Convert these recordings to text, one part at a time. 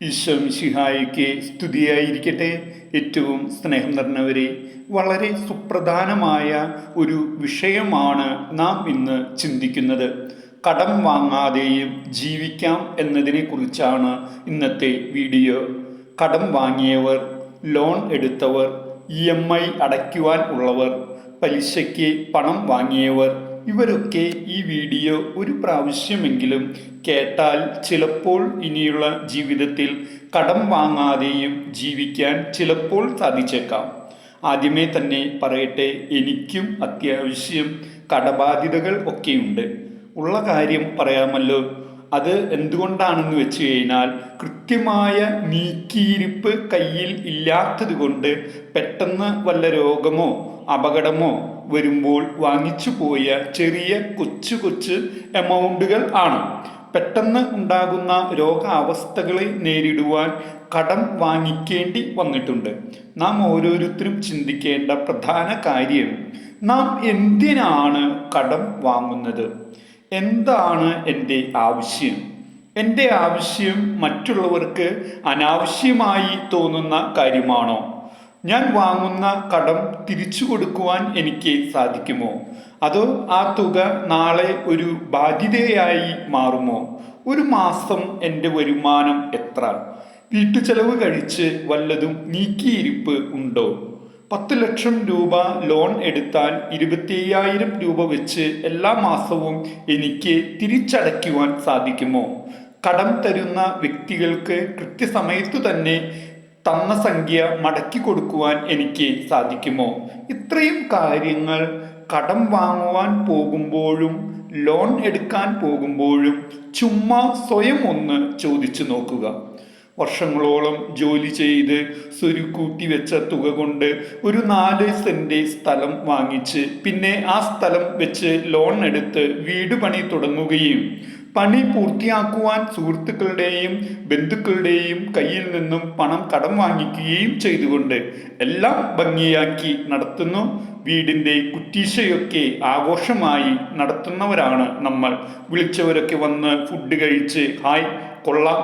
ഈശ്വംശിഹായിക്ക് സ്തുതിയായിരിക്കട്ടെ. ഏറ്റവും സ്നേഹം നിറഞ്ഞവരെ വളരെ സുപ്രധാനമായ ഒരു വിഷയമാണ് നാം ഇന്ന് ചിന്തിക്കുന്നത്. കടം വാങ്ങാതെയും ജീവിക്കാം എന്നതിനെ കുറിച്ചാണ് ഇന്നത്തെ വീഡിയോ. കടം വാങ്ങിയവർ ലോൺ എടുത്തവർ ഇ എം ഐ അടയ്ക്കുവാൻ ഉള്ളവർ പലിശയ്ക്ക് പണം വാങ്ങിയവർ ഇവരൊക്കെ ഈ വീഡിയോ ഒരു പ്രാവശ്യമെങ്കിലും കേട്ടാൽ ചിലപ്പോൾ ഇനിയുള്ള ജീവിതത്തിൽ കടം വാങ്ങാതെയും ജീവിക്കാൻ ചിലപ്പോൾ സാധിച്ചേക്കാം. ആദ്യമേ തന്നെ പറയട്ടെ എനിക്കും അത്യാവശ്യം കടബാധ്യതകൾ ഒക്കെയുണ്ട്. ഉള്ള കാര്യം പറയാമല്ലോ. അത് എന്തുകൊണ്ടാണെന്ന് വെച്ച് കഴിഞ്ഞാൽ കൃത്യമായ നീക്കിയിരിപ്പ് കയ്യിൽ ഇല്ലാത്തത് കൊണ്ട് പെട്ടെന്ന് വല്ല രോഗമോ അപകടമോ വരുമ്പോൾ വാങ്ങിച്ചു പോയ ചെറിയ കൊച്ചു കൊച്ചു എമൗണ്ടുകൾ ആണ്. പെട്ടെന്ന് ഉണ്ടാകുന്ന രോഗാവസ്ഥകളെ നേരിടുവാൻ കടം വാങ്ങിക്കേണ്ടി വന്നിട്ടുണ്ട്. നാം ഓരോരുത്തരും ചിന്തിക്കേണ്ട പ്രധാന കാര്യം നാം എന്തിനാണ് കടം വാങ്ങുന്നത്? എന്താണ് എന്റെ ആവശ്യം? എന്റെ ആവശ്യം മറ്റുള്ളവർക്ക് അനാവശ്യമായി തോന്നുന്ന കാര്യമാണോ? ഞാൻ വാങ്ങുന്ന കടം തിരിച്ചു കൊടുക്കുവാൻ എനിക്ക് സാധിക്കുമോ? അതോ ആ തുക നാളെ ഒരു ബാധ്യതയായി മാറുമോ? ഒരു മാസം എന്റെ വരുമാനം എത്ര? വീട്ടുചെലവ് കഴിച്ച് വല്ലതും നീക്കിയിരിപ്പ് ഉണ്ടോ? പത്ത് ലക്ഷം രൂപ ലോൺ എടുത്താൽ ഇരുപത്തിയ്യായിരം രൂപ വെച്ച് എല്ലാ മാസവും എനിക്ക് തിരിച്ചടയ്ക്കുവാൻ സാധിക്കുമോ? കടം തരുന്ന വ്യക്തികൾക്ക് കൃത്യസമയത്തു തന്നെ തന്ന സംഖ്യ മടക്കി കൊടുക്കുവാൻ എനിക്ക് സാധിക്കുമോ? ഇത്രയും കാര്യങ്ങൾ കടം വാങ്ങുവാൻ പോകുമ്പോഴും ലോൺ എടുക്കാൻ പോകുമ്പോഴും ചുമ്മാ സ്വയം ഒന്ന് ചോദിച്ചു നോക്കുക. വർഷങ്ങളോളം ജോലി ചെയ്ത് സ്വരുക്കൂട്ടി വെച്ച തുക കൊണ്ട് ഒരു നാല് സെന്റ് സ്ഥലം വാങ്ങിച്ച് പിന്നെ ആ സ്ഥലം വെച്ച് ലോൺ എടുത്ത് വീട് പണി തുടങ്ങുകയും പണി പൂർത്തിയാക്കുവാൻ സുഹൃത്തുക്കളുടെയും ബന്ധുക്കളുടെയും കയ്യിൽ നിന്നും പണം കടം വാങ്ങിക്കുകയും ചെയ്തുകൊണ്ട് എല്ലാം ഭംഗിയാക്കി നടത്തുന്നു. വീടിന്റെ കുറ്റീശയൊക്കെ ആഘോഷമായി നടത്തുന്നവരാണ് നമ്മൾ. വിളിച്ചവരൊക്കെ വന്ന് ഫുഡ് കഴിച്ച് ഹായ് കൊള്ളാം.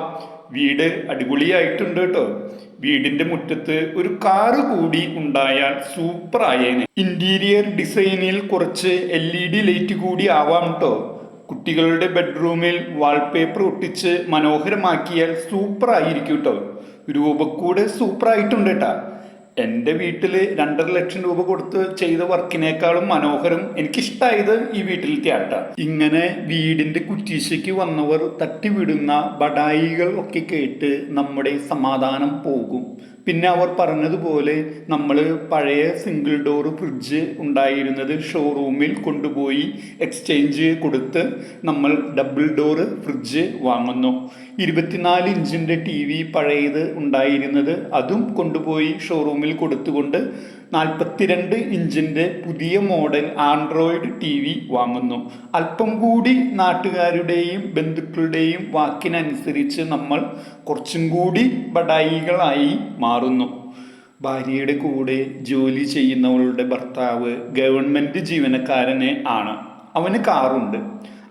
വീട് അടിപൊളിയായിട്ടുണ്ട് കേട്ടോ. വീടിന്റെ മുറ്റത്ത് ഒരു കാറ് കൂടി ഉണ്ടായാൽ സൂപ്പർ ആയേനെ ഇന്റീരിയർ ഡിസൈനിൽ കുറച്ച് എൽ ഇ ഡി ലൈറ്റ് കൂടി ആവാം കേട്ടോ. കുട്ടികളുടെ ബെഡ്റൂമിൽ വാൾപേപ്പർ ഒട്ടിച്ച് മനോഹരമാക്കിയാൽ സൂപ്പർ ആയിരിക്കും കേട്ടോ. രൂപക്കൂടെ സൂപ്പർ ആയിട്ടുണ്ട് കേട്ടാ. എന്റെ വീട്ടിൽ രണ്ടര ലക്ഷം രൂപ കൊടുത്ത് ചെയ്ത വർക്കിനേക്കാളും മനോഹരം എനിക്കിഷ്ടായത് ഈ വീട്ടിൽ തേട്ട ഇങ്ങനെ വീടിന്റെ കുറ്റീശയ്ക്ക് വന്നവർ തട്ടിവിടുന്ന ബടായികൾ ഒക്കെ കേട്ട് നമ്മുടെ സമാധാനം പോകും. പിന്നെ അവർ പറഞ്ഞതുപോലെ നമ്മൾ പഴയ സിംഗിൾ ഡോർ ഫ്രിഡ്ജ് ഉണ്ടായിരുന്നത് ഷോറൂമിൽ കൊണ്ടുപോയി എക്സ്ചേഞ്ച് കൊടുത്ത് നമ്മൾ ഡബിൾ ഡോർ ഫ്രിഡ്ജ് വാങ്ങുന്നു. ഇരുപത്തിനാല് ഇഞ്ചിന്റെ ടി വി പഴയത് ഉണ്ടായിരുന്നത് അതും കൊണ്ടുപോയി ഷോറൂമിൽ കൊടുത്തുകൊണ്ട് നാൽപ്പത്തിരണ്ട് ഇഞ്ചിന്റെ പുതിയ മോഡൽ ആൻഡ്രോയിഡ് ടി വി വാങ്ങുന്നു. അല്പം കൂടി നാട്ടുകാരുടെയും ബന്ധുക്കളുടെയും വാക്കിനനുസരിച്ച് നമ്മൾ കുറച്ചും കൂടി ബടായികളായി മാറുന്നു. ഭാര്യയുടെ കൂടെ ജോലി ചെയ്യുന്നവളുടെ ഭർത്താവ് ഗവൺമെന്റ് ജീവനക്കാരനെ ആണ്. അവന് കാറുണ്ട്.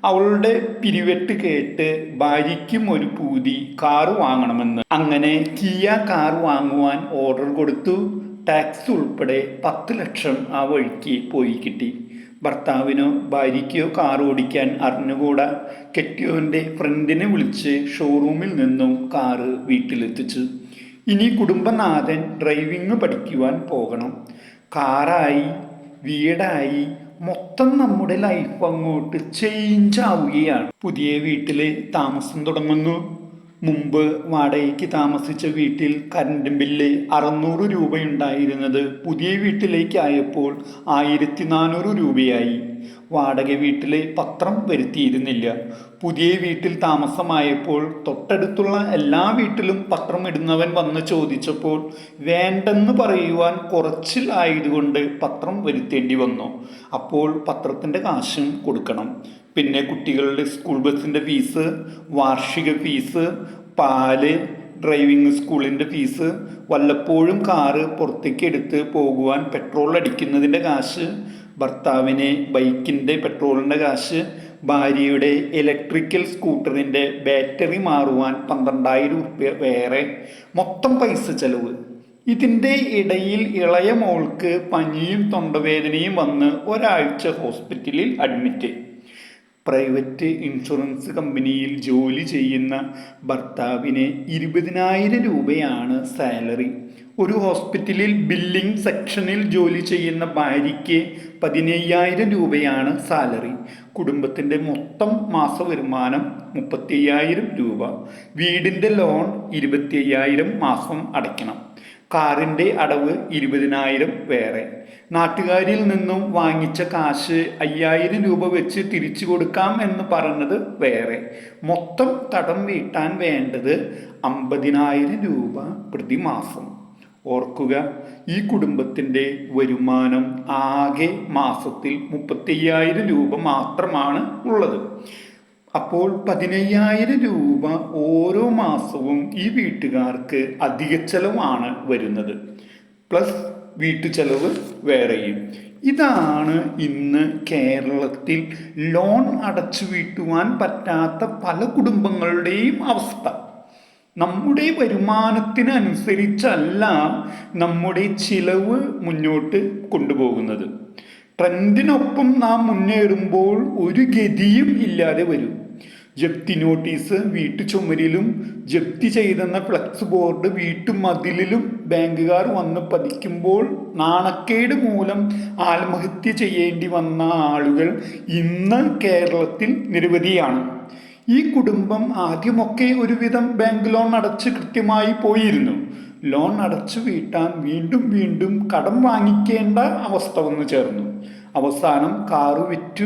അവളുടെ പിരിവെട്ട് കേട്ട് ഭാര്യയ്ക്കും ഒരു പൂതി കാറ് വാങ്ങണമെന്ന്. അങ്ങനെ കിയ കാർ വാങ്ങുവാൻ ഓർഡർ കൊടുത്തു. ടാക്സ് ഉൾപ്പെടെ പത്ത് ലക്ഷം ആ വഴിക്ക് പോയി കിട്ടി. ഭർത്താവിനോ ഭാര്യയ്ക്കോ കാർ ഓടിക്കാൻ അറിഞ്ഞുകൂടാ. കെട്ടിയോന്റെ ഫ്രണ്ടിനെ വിളിച്ച് ഷോറൂമിൽ നിന്നും കാറ് വീട്ടിലെത്തിച്ചു. ഇനി കുടുംബനാഥൻ ഡ്രൈവിംഗ് പഠിക്കുവാൻ പോകണം. കാറായി വീടായി മൊത്തം നമ്മുടെ ലൈഫ് അങ്ങോട്ട് ചേഞ്ച് ആവുകയാണ്. പുതിയ വീട്ടിൽ താമസം തുടങ്ങുന്നു. മുമ്പ് വാടകയ്ക്ക് താമസിച്ച വീട്ടിൽ കറണ്ട് ബില്ല് അറുന്നൂറ് രൂപയുണ്ടായിരുന്നത് പുതിയ വീട്ടിലേക്കായപ്പോൾ ആയിരത്തി നാനൂറ് രൂപയായി. വാടക വീട്ടിലെ പത്രം വരുത്തിയിരുന്നില്ല. പുതിയ വീട്ടിൽ താമസമായപ്പോൾ തൊട്ടടുത്തുള്ള എല്ലാ വീട്ടിലും പത്രം ഇടുന്നവൻ വന്ന് ചോദിച്ചപ്പോൾ വേണ്ടെന്ന് പറയുവാൻ കുറച്ചിലായതുകൊണ്ട് പത്രം വരുത്തേണ്ടി വന്നു. അപ്പോൾ പത്രത്തിന്റെ കാശും കൊടുക്കണം. പിന്നെ കുട്ടികളുടെ സ്കൂൾ ബസ്സിന്റെ ഫീസ് വാർഷിക ഫീസ് പാൽ ഡ്രൈവിംഗ് സ്കൂളിന്റെ ഫീസ് വല്ലപ്പോഴും കാറ് പുറത്തേക്ക് എടുത്ത് പോകുവാൻ പെട്രോൾ അടിക്കുന്നതിന്റെ കാശ് ഭർത്താവിന് ബൈക്കിന്റെ പെട്രോളിന്റെ കാശ് ഭാര്യയുടെ ഇലക്ട്രിക്കൽ സ്കൂട്ടറിന്റെ ബാറ്ററി മാറുവാൻ പന്ത്രണ്ടായിരം റുപ്യ വേറെ മൊത്തം പൈസ ചെലവ്. ഇതിന്റെ ഇടയിൽ ഇളയ മോൾക്ക് പനിയും തൊണ്ടവേദനയും വന്ന് ഒരാഴ്ച ഹോസ്പിറ്റലിൽ അഡ്മിറ്റ് പ്രൈവറ്റ് ഇൻഷുറൻസ് കമ്പനിയിൽ ജോലി ചെയ്യുന്ന ഭർത്താവിന് ഇരുപതിനായിരം രൂപയാണ് സാലറി. ഒരു ഹോസ്പിറ്റലിൽ ബില്ലിംഗ് സെക്ഷനിൽ ജോലി ചെയ്യുന്ന ഭാര്യയ്ക്ക് പതിനയ്യായിരം രൂപയാണ് സാലറി. കുടുംബത്തിന്റെ മൊത്തം മാസ വരുമാനം മുപ്പത്തി രൂപ. വീടിന്റെ ലോൺ ഇരുപത്തി മാസം അടയ്ക്കണം. കാറിന്റെ അടവ് ഇരുപതിനായിരം വേറെ. നാട്ടുകാരിൽ നിന്നും വാങ്ങിച്ച കാശ് അയ്യായിരം രൂപ വെച്ച് തിരിച്ചു കൊടുക്കാം എന്ന് പറഞ്ഞത് വേറെ. മൊത്തം തടം വീട്ടാൻ വേണ്ടത് അമ്പതിനായിരം രൂപ പ്രതിമാസം. ഓർക്കുക ഈ കുടുംബത്തിന്റെ വരുമാനം ആകെ മാസത്തിൽ മുപ്പത്തയ്യായിരം രൂപ മാത്രമാണ് ഉള്ളത്. അപ്പോൾ പതിനയ്യായിരം രൂപ ഓരോ മാസവും ഈ വീട്ടുകാർക്ക് അധിക ചെലവാണ് വരുന്നത്. പ്ലസ് വീട്ടു ചെലവ് വേറെയും. ഇതാണ് ഇന്ന് കേരളത്തിൽ ലോൺ അടച്ചു വീട്ടുവാൻ പറ്റാത്ത പല കുടുംബങ്ങളുടെയും അവസ്ഥ. നമ്മുടെ വരുമാനത്തിനനുസരിച്ചല്ല നമ്മുടെ ചിലവ് മുന്നോട്ട് കൊണ്ടുപോകുന്നത്. ട്രെൻഡിനൊപ്പം നാം മുന്നേറുമ്പോൾ ഒരു ഗതിയും ഇല്ലാതെ വരും. ജപ്തി നോട്ടീസ് വീട്ടു ചുമരിലും ജപ്തി ചെയ്തെന്ന ഫ്ലക്സ് ബോർഡ് വീട്ടു മതിലിലും ബാങ്കുകാർ വന്ന് പതിക്കുമ്പോൾ നാണക്കേട് മൂലം ആത്മഹത്യ ചെയ്യേണ്ടി വന്ന ആളുകൾ ഇന്ന് കേരളത്തിൽ നിരവധിയാണ്. ഈ കുടുംബം ആദ്യമൊക്കെ ഒരുവിധം ബാങ്ക് ലോൺ അടച്ച് കൃത്യമായി പോയിരുന്നു. ലോൺ അടച്ചു വീട്ടാൻ വീണ്ടും വീണ്ടും കടം വാങ്ങിക്കേണ്ട അവസ്ഥ വന്നു ചേർന്നു. അവസാനം കാറ് വിറ്റു.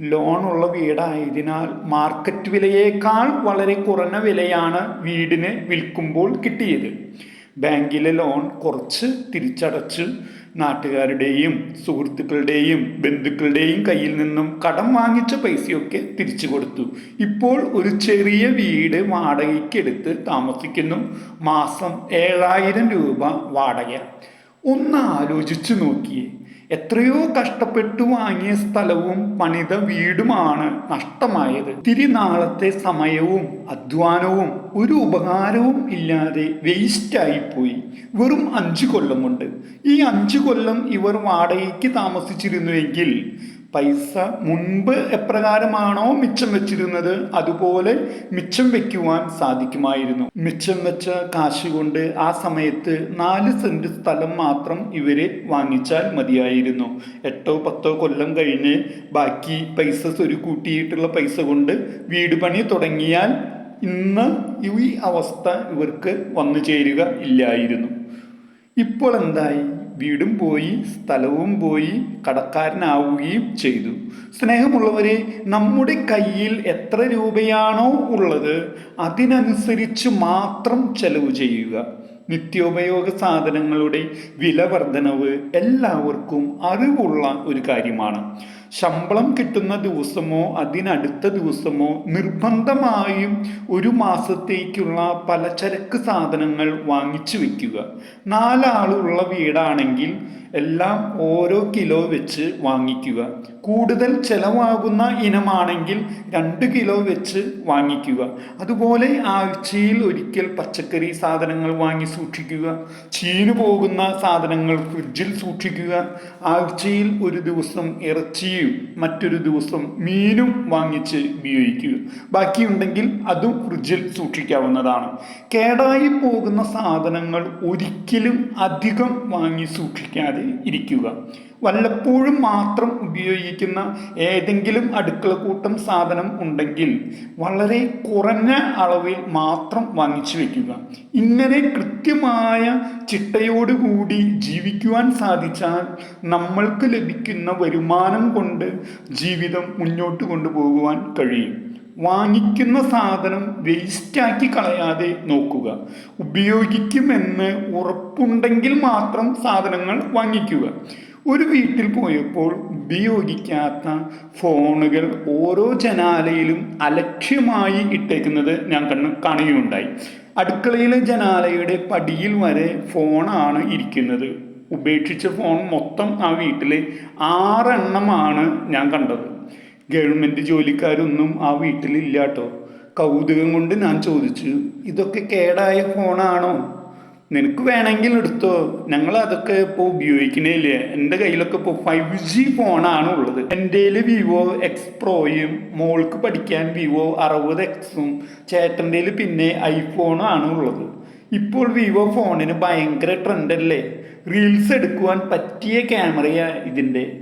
ലോണുള്ള വീടായതിനാൽ മാർക്കറ്റ് വിലയേക്കാൾ വളരെ കുറഞ്ഞ വിലയാണ് വീടിന് വിൽക്കുമ്പോൾ കിട്ടിയത്. ബാങ്കിലെ ലോൺ കുറച്ച് തിരിച്ചടച്ച്. നാട്ടുകാരുടെയും സുഹൃത്തുക്കളുടെയും ബന്ധുക്കളുടെയും കയ്യിൽ നിന്നും കടം വാങ്ങിച്ച പൈസയൊക്കെ തിരിച്ചു കൊടുത്തു. ഇപ്പോൾ ഒരു ചെറിയ വീട് വാടകയ്ക്കെടുത്ത് താമസിക്കുന്നു. മാസം ഏഴായിരം രൂപ വാടക. ഒന്ന് ആലോചിച്ചു നോക്കിയേ. എത്രയോ കഷ്ടപ്പെട്ടു വാങ്ങിയ സ്ഥലവും പണിത വീടുമാണ് നഷ്ടമായത്. തിരിനാളത്തെ സമയവും അധ്വാനവും ഒരു ഉപകാരവും ഇല്ലാതെ വേസ്റ്റായി പോയി വെറും അഞ്ചു കൊല്ലം കൊണ്ട്. ഈ അഞ്ചു കൊല്ലം ഇവർ വാടകയ്ക്ക് താമസിച്ചിരുന്നുവെങ്കിൽ പൈസ മുൻപ് എപ്രകാരമാണോ മിച്ചം വെച്ചിരുന്നത് അതുപോലെ മിച്ചം വെക്കുവാൻ സാധിക്കുമായിരുന്നു. മിച്ചം വെച്ച കാശ് കൊണ്ട് ആ സമയത്ത് നാല് സെന്റ് സ്ഥലം മാത്രം ഇവർ വാങ്ങിച്ചാൽ മതിയായിരുന്നു. എട്ടോ പത്തോ കൊല്ലം കഴിഞ്ഞ് ബാക്കി പൈസ സ്വരുക്കൂട്ടിയിട്ടുള്ള പൈസ കൊണ്ട് വീട് പണി തുടങ്ങിയാൽ ഇന്ന് ഈ അവസ്ഥ ഇവർക്ക് വന്നു ചേരുക ഇല്ലായിരുന്നു. ഇപ്പോൾ എന്തായി? വീടും പോയി സ്ഥലവും പോയി കടക്കാരനാവുകയും ചെയ്തു. സ്നേഹമുള്ളവരെ നമ്മുടെ കയ്യിൽ എത്ര രൂപയാണോ ഉള്ളത് അതിനനുസരിച്ച് മാത്രം ചെലവ് ചെയ്യുക. നിത്യോപയോഗ സാധനങ്ങളുടെ വില വർധനവ് എല്ലാവർക്കും അറിവുള്ള ഒരു കാര്യമാണ്. ശമ്പളം കിട്ടുന്ന ദിവസമോ അതിനടുത്ത ദിവസമോ നിർബന്ധമായും ഒരു മാസത്തേക്കുള്ള പലചരക്ക് സാധനങ്ങൾ വാങ്ങിച്ചു വെക്കുക. നാലാളുള്ള വീടാണെങ്കിൽ എല്ലാം ഓരോ കിലോ വെച്ച് വാങ്ങിക്കുക. കൂടുതൽ ചെലവാകുന്ന ഇനമാണെങ്കിൽ രണ്ട് കിലോ വെച്ച് വാങ്ങിക്കുക. അതുപോലെ ആഴ്ചയിൽ ഒരിക്കൽ പച്ചക്കറി സാധനങ്ങൾ വാങ്ങി സൂക്ഷിക്കുക. ചീനു പോകുന്ന സാധനങ്ങൾ ഫ്രിഡ്ജിൽ സൂക്ഷിക്കുക. ആഴ്ചയിൽ ഒരു ദിവസം ഇറച്ചിയും മറ്റൊരു ദിവസം മീനും വാങ്ങിച്ച് ഉപയോഗിക്കുക. ബാക്കിയുണ്ടെങ്കിൽ അതും ഫ്രിഡ്ജിൽ സൂക്ഷിക്കാവുന്നതാണ്. കേടായി പോകുന്ന സാധനങ്ങൾ ഒരിക്കലും അധികം വാങ്ങി സൂക്ഷിക്കാതെ ഇരിക്കുക. വല്ലപ്പോഴും മാത്രം ഉപയോഗിക്കുന്ന ഏതെങ്കിലും അടുക്കള കൂട്ടം സാധനം ഉണ്ടെങ്കിൽ വളരെ കുറഞ്ഞ അളവിൽ മാത്രം വാങ്ങിച്ചു വെക്കുക ഇങ്ങനെ കൃത്യമായ ചിട്ടയോടുകൂടി ജീവിക്കുവാൻ സാധിച്ചാൽ നമ്മൾക്ക് ലഭിക്കുന്ന വരുമാനം കൊണ്ട് ജീവിതം മുന്നോട്ട് കൊണ്ടുപോകുവാൻ കഴിയും. വാങ്ങിക്കുന്ന സാധനം വേസ്റ്റാക്കി കളയാതെ നോക്കുക. ഉപയോഗിക്കുമെന്ന് ഉറപ്പുണ്ടെങ്കിൽ മാത്രം സാധനങ്ങൾ വാങ്ങിക്കുക. ഒരു വീട്ടിൽ പോയപ്പോൾ ഉപയോഗിക്കാത്ത ഫോണുകൾ ഓരോ ജനാലയിലും അലക്ഷ്യമായി ഇട്ടേക്കുന്നത് ഞാൻ കണ്ണ് കാണുകയുണ്ടായി. അടുക്കളയിലെ ജനാലയുടെ പടിയിൽ വരെ ഫോണാണ് ഇരിക്കുന്നത്. ഉപേക്ഷിച്ച ഫോൺ മൊത്തം ആ വീട്ടിലെ ആറെണ്ണമാണ് ഞാൻ കണ്ടത്. ഗവൺമെന്റ് ജോലിക്കാരൊന്നും ആ വീട്ടിലില്ല കേട്ടോ കൗതുകം കൊണ്ട് ഞാൻ ചോദിച്ചു ഇതൊക്കെ കേടായ ഫോണാണോ? നിനക്ക് വേണമെങ്കിൽ എടുത്തോ? ഞങ്ങൾ അതൊക്കെ ഇപ്പോൾ ഉപയോഗിക്കണേല്ലേ? എന്റെ കയ്യിലൊക്കെ ഇപ്പോൾ ഫൈവ് ജി ഫോണാണ് ഉള്ളത്. എന്റെ വിവോ എക്സ് പ്രോയും മോൾക്ക് പഠിക്കാൻ വിവോ അറുപത് എക്സും ചേട്ടന്റെ പിന്നെ ഐഫോണാണ് ഉള്ളത്. ഇപ്പോൾ വിവോ ഫോണിന് ഭയങ്കര ട്രെൻഡല്ലേ റീൽസ് എടുക്കുവാൻ പറ്റിയ ക്യാമറയാണ് ഇതിന്റെ.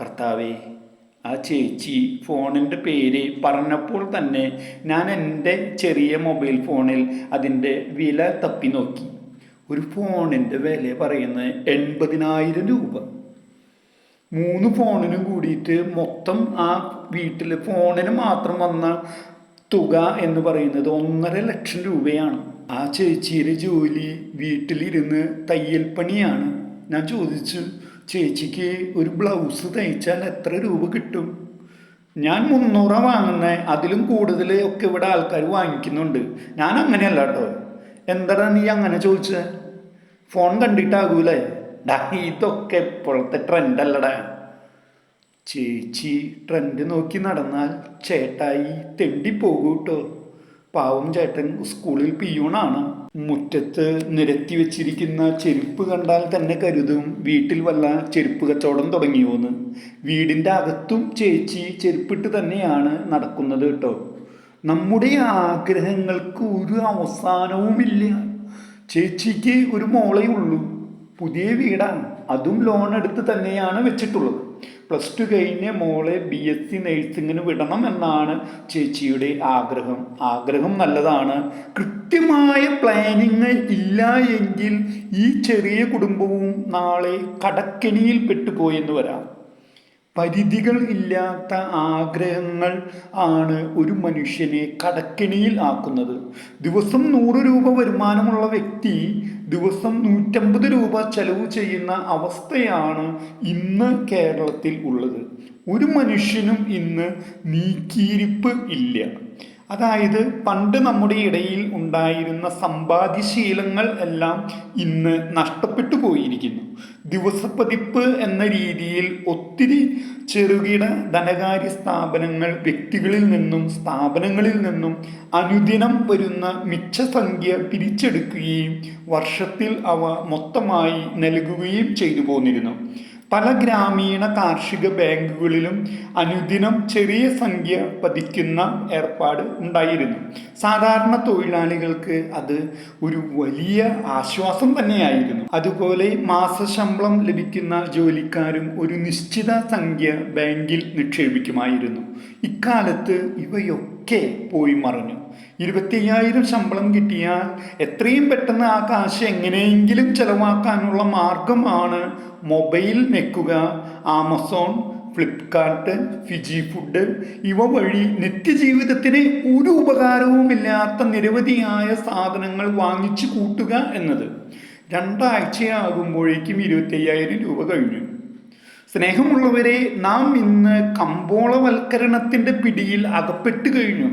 കർത്താവേ ആ ചേച്ചി ഫോണിന്റെ പേര് പറഞ്ഞപ്പോൾ തന്നെ ഞാൻ എന്റെ ചെറിയ മൊബൈൽ ഫോണിൽ അതിന്റെ വില തപ്പി നോക്കി. ഒരു ഫോണിന്റെ വില പറയുന്നത് എൺപതിനായിരം രൂപ. മൂന്ന് ഫോണിനും കൂടിയിട്ട് മൊത്തം ആ വീട്ടിൽ ഫോണിന് മാത്രം വന്ന തുക എന്ന് പറയുന്നത് ഒന്നര ലക്ഷം രൂപയാണ്. ആ ചേച്ചിയുടെ ജോലി വീട്ടിലിരുന്ന് തയ്യൽ പണിയാണ്. ഞാൻ ചോദിച്ചു ചേച്ചിക്ക് ഒരു ബ്ലൗസ് തയ്ച്ചാൽ എത്ര രൂപ കിട്ടും? ഞാൻ മുന്നൂറ വാങ്ങുന്നത് അതിലും കൂടുതൽ ഒക്കെ ഇവിടെ ആൾക്കാർ വാങ്ങിക്കുന്നുണ്ട്. ഞാൻ അങ്ങനെയല്ല കേട്ടോ. എന്താടാ നീ അങ്ങനെ ചോദിച്ചത് ഫോൺ കണ്ടിട്ടാകൂലേ? ഡാ ഇതൊക്കെ ഇപ്പോഴത്തെ ട്രെൻഡല്ലടാ ചേച്ചി ട്രെൻഡ് നോക്കി നടന്നാൽ ചേട്ടായി തെണ്ടിപ്പോകൂട്ടോ പാവം ചേട്ടൻ സ്കൂളിൽ പിയൂണാണ്. മുറ്റത്ത് നിരത്തി വെച്ചിരിക്കുന്ന ചെരുപ്പ് കണ്ടാൽ തന്നെ കരുതും വീട്ടിൽ വല്ല ചെരുപ്പ് കച്ചവടം തുടങ്ങിയോന്ന്. വീടിന്റെ അകത്തും ചേച്ചി ചെരുപ്പിട്ട് തന്നെയാണ് നടക്കുന്നത് കേട്ടോ. നമ്മുടെ ആഗ്രഹങ്ങൾക്ക് ഒരു അവസാനവുമില്ല. ചേച്ചിക്ക് ഒരു മോളേ ഉള്ളൂ. പുതിയ വീടാണ്. അതും ലോൺ എടുത്ത് തന്നെയാണ് വെച്ചിട്ടുള്ളത്. പ്ലസ് ടു കഴിഞ്ഞ് മോളെ ബി എസ് സി നഴ്സിങ്ങിന് വിടണം എന്നാണ് ചേച്ചിയുടെ ആഗ്രഹം. ആഗ്രഹം നല്ലതാണ്. കൃത്യമായ പ്ലാനിങ് ഇല്ല എങ്കിൽ ഈ ചെറിയ കുടുംബവും നാളെ കടക്കെണിയിൽ പെട്ടുപോയെന്ന് വരാം. പരിധികൾ ഇല്ലാത്ത ആഗ്രഹങ്ങൾ ആണ് ഒരു മനുഷ്യനെ കടക്കിണിയിൽ ആക്കുന്നത്. ദിവസം നൂറ് രൂപ വരുമാനമുള്ള വ്യക്തി ദിവസം നൂറ്റമ്പത് രൂപ ചെലവ് ചെയ്യുന്ന അവസ്ഥയാണ് ഇന്ന് കേരളത്തിൽ ഉള്ളത്. ഒരു മനുഷ്യനും ഇന്ന് നീക്കിയിരിപ്പ് ഇല്ല. അതായത് പണ്ട് നമ്മുടെ ഇടയിൽ ഉണ്ടായിരുന്ന സമ്പാദ്യശീലങ്ങൾ എല്ലാം ഇന്ന് നഷ്ടപ്പെട്ടു പോയിരിക്കുന്നു. ദിവസപ്പതിപ്പ് എന്ന രീതിയിൽ ഒത്തിരി ചെറുകിട ധനകാര്യ സ്ഥാപനങ്ങൾ വ്യക്തികളിൽ നിന്നും സ്ഥാപനങ്ങളിൽ നിന്നും അനുദിനം വരുന്ന മിച്ചസംഖ്യ പിരിച്ചെടുക്കുകയും വർഷത്തിൽ അവ മൊത്തമായി നൽകുകയും ചെയ്തു പോന്നിരുന്നു. പല ഗ്രാമീണ കാർഷിക ബാങ്കുകളിലും അനുദിനം ചെറിയ സംഖ്യ പതിക്കുന്ന ഏർപ്പാട് ഉണ്ടായിരുന്നു. സാധാരണ തൊഴിലാളികൾക്ക് അത് ഒരു വലിയ ആശ്വാസം തന്നെയായിരുന്നു. അതുപോലെ മാസശമ്പളം ലഭിക്കുന്ന ജോലിക്കാരും ഒരു നിശ്ചിത സംഖ്യ ബാങ്കിൽ നിക്ഷേപിക്കുമായിരുന്നു. ഇക്കാലത്ത് ഇവയൊക്കെ പോയി മറഞ്ഞു. ഇരുപത്തയ്യായിരം ശമ്പളം കിട്ടിയാൽ എത്രയും പെട്ടെന്ന് ആ കാശ് എങ്ങനെയെങ്കിലും ചെലവാക്കാനുള്ള മാർഗമാണ് മൊബൈൽ നെക്കുക ആമസോൺ ഫ്ലിപ്കാർട്ട് ഫിജി ഫുഡ് ഇവ വഴി നിത്യജീവിതത്തിന് ഒരു ഉപകാരവുമില്ലാത്ത നിരവധിയായ സാധനങ്ങൾ വാങ്ങിച്ചു കൂട്ടുക എന്നത് രണ്ടാഴ്ചയാകുമ്പോഴേക്കും ഇരുപത്തയ്യായിരം രൂപ കഴിഞ്ഞു. സ്നേഹമുള്ളവരെ നാം ഇന്ന് കമ്പോളവൽക്കരണത്തിന്റെ പിടിയിൽ അകപ്പെട്ടു കഴിഞ്ഞു.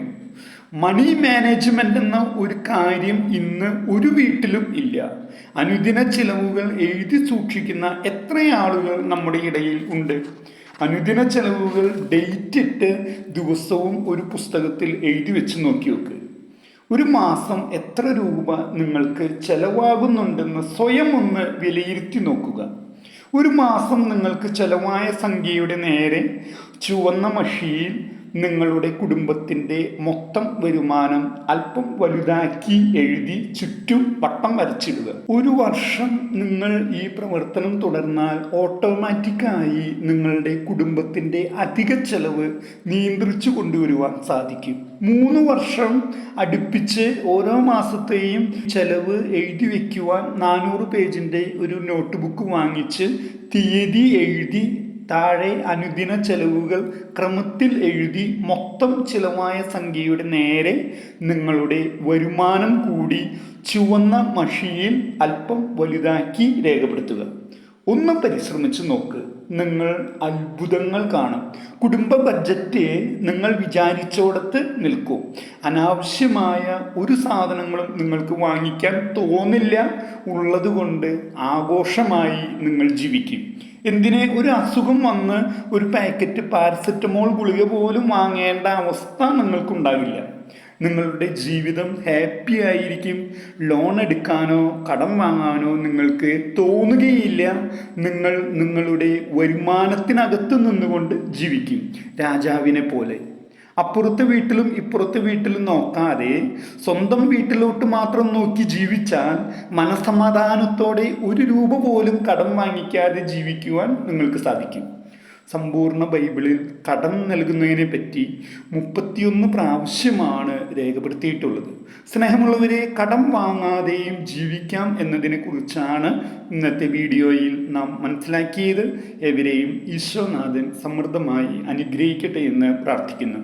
മണി മാനേജ്മെന്റ് എന്ന ഒരു കാര്യം ഇന്ന് ഒരു വീട്ടിലും ഇല്ല. അനുദിന ചിലവുകൾ എഴുതി സൂക്ഷിക്കുന്ന എത്ര ആളുകൾ നമ്മുടെ ഇടയിൽ ഉണ്ട്? അനുദിന ചെലവുകൾ ഡേറ്റ് ഇട്ട് ദിവസവും ഒരു പുസ്തകത്തിൽ എഴുതി വെച്ച് നോക്കി നോക്ക് ഒരു മാസം എത്ര രൂപ നിങ്ങൾക്ക് ചെലവാകുന്നുണ്ടെന്ന് സ്വയം ഒന്ന് വിലയിരുത്തി നോക്കുക. ഒരു മാസം നിങ്ങൾക്ക് ചെലവായ സംഖ്യയുടെ നേരെ ചുവന്ന മഷിയിൽ നിങ്ങളുടെ കുടുംബത്തിന്റെ മൊത്തം വരുമാനം അല്പം വലുതാക്കി എഴുതി ചുറ്റും വട്ടം വരച്ചിടുക. ഒരു വർഷം നിങ്ങൾ ഈ പ്രവർത്തനം തുടർന്നാൽ ഓട്ടോമാറ്റിക്കായി നിങ്ങളുടെ കുടുംബത്തിന്റെ അധിക ചെലവ് നിയന്ത്രിച്ചു കൊണ്ടുവരുവാൻ സാധിക്കും. മൂന്ന് വർഷം അടുപ്പിച്ച് ഓരോ മാസത്തെയും ചെലവ് എഴുതി വയ്ക്കുവാൻ നാനൂറ് പേജിന്റെ ഒരു നോട്ട് ബുക്ക് വാങ്ങിച്ച് തീയതി എഴുതി താഴെ അനുദിന ചെലവുകൾ ക്രമത്തിൽ എഴുതി മൊത്തം ചിലവായ സംഖ്യയുടെ നേരെ നിങ്ങളുടെ വരുമാനം കൂടി ചുവന്ന മഷിയിൽ അല്പം വലുതാക്കി രേഖപ്പെടുത്തുക. ഒന്ന് പരിശ്രമിച്ച് നോക്ക്. നിങ്ങൾ അത്ഭുതങ്ങൾ കാണും. കുടുംബ ബഡ്ജറ്റ് നിങ്ങൾ വിചാരിച്ചോടത്ത് നിൽക്കും. അനാവശ്യമായ ഒരു സാധനങ്ങളും നിങ്ങൾക്ക് വാങ്ങിക്കാൻ തോന്നില്ല. ഉള്ളതുകൊണ്ട് ആഘോഷമായി നിങ്ങൾ ജീവിക്കും. എന്തിനെ ഒരു അസുഖം വന്ന് ഒരു പാക്കറ്റ് പാരസെറ്റമോൾ ഗുളിക പോലും വാങ്ങേണ്ട അവസ്ഥ നിങ്ങൾക്കുണ്ടാകില്ല. നിങ്ങളുടെ ജീവിതം ഹാപ്പി ആയിരിക്കും. ലോൺ എടുക്കാനോ കടം വാങ്ങാനോ നിങ്ങൾക്ക് തോന്നുകയില്ല. നിങ്ങൾ നിങ്ങളുടെ വരുമാനത്തിനകത്ത് നിന്നുകൊണ്ട് ജീവിക്കും. രാജാവിനെ പോലെ. അപ്പുറത്തെ വീട്ടിലും ഇപ്പുറത്തെ വീട്ടിലും നോക്കാതെ സ്വന്തം വീട്ടിലോട്ട് മാത്രം നോക്കി ജീവിച്ചാൽ മനസമാധാനത്തോടെ ഒരു രൂപ പോലും കടം വാങ്ങിക്കാതെ ജീവിക്കുവാൻ നിങ്ങൾക്ക് സാധിക്കും. സമ്പൂർണ ബൈബിളിൽ കടം നൽകുന്നതിനെ പറ്റി മുപ്പത്തിയൊന്ന് പ്രാവശ്യമാണ് രേഖപ്പെടുത്തിയിട്ടുള്ളത്. സ്നേഹമുള്ളവരെ കടം വാങ്ങാതെയും ജീവിക്കാം എന്നതിനെക്കുറിച്ചാണ് ഇന്നത്തെ വീഡിയോയിൽ നാം മനസ്സിലാക്കിയത്. എവരെയും ഈശ്വനാഥൻ സമൃദ്ധമായി അനുഗ്രഹിക്കട്ടെ എന്ന് പ്രാർത്ഥിക്കുന്നു.